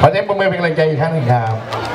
ขอเสียประเมินเป็นกำลังใจอีกครั้งหนึ่งครับ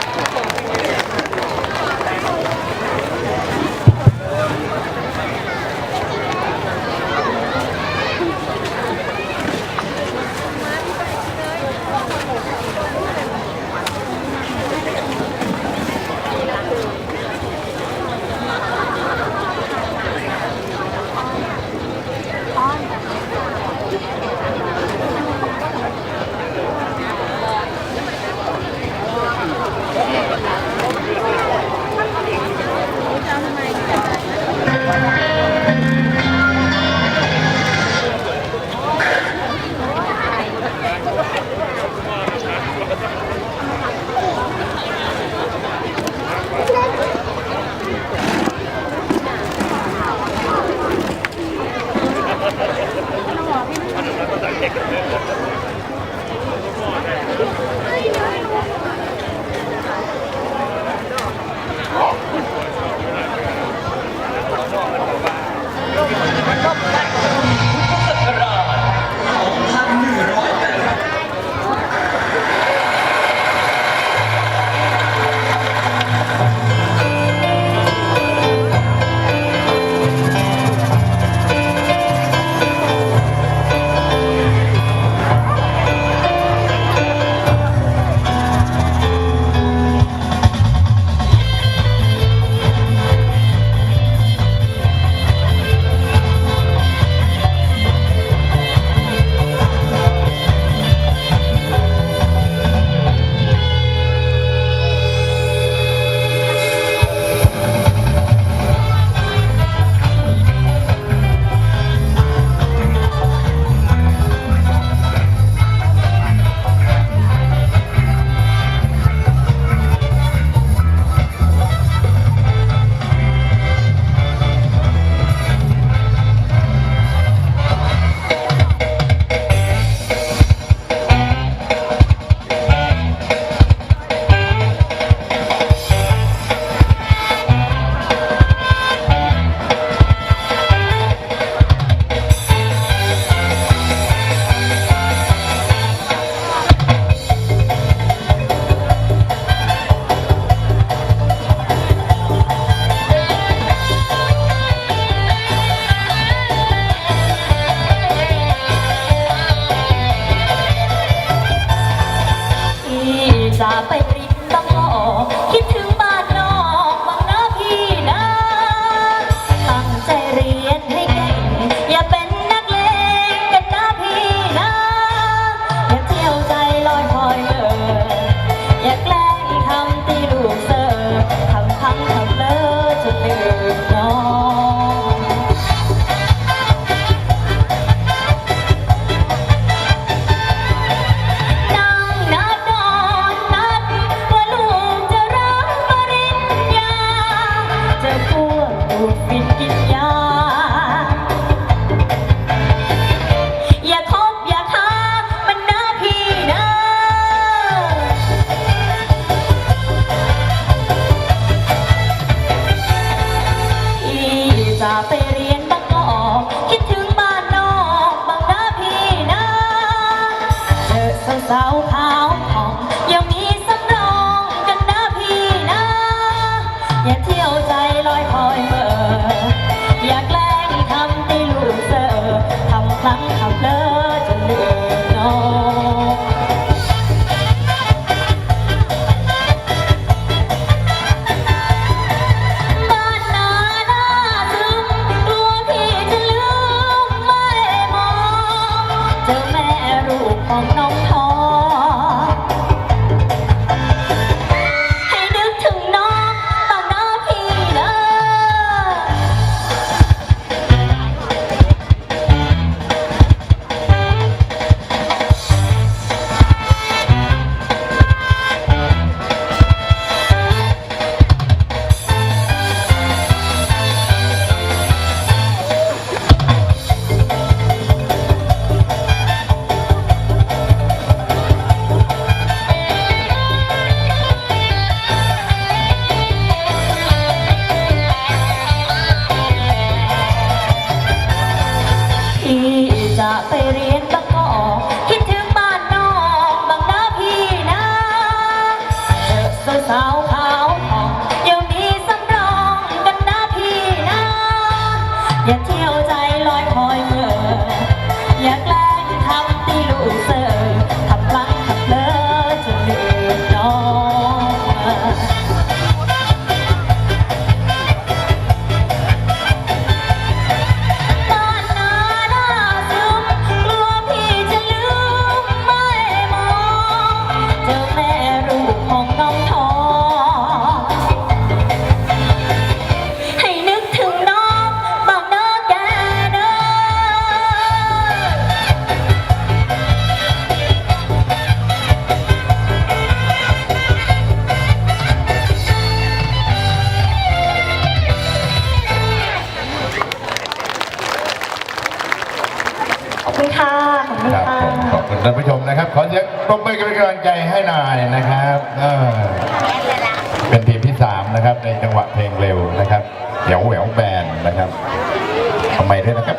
สาไป สาวขา Natal. ท่านผู้ชมนะครับ ขอเสียงปรบมือกันเป็นกำลังใจให้นายนะครับเออเป็นทีมที่สามนะครับ ในจังหวะเพลงเร็วนะครับเหวแหววแบนนะครับทำไมด้วยนะครับ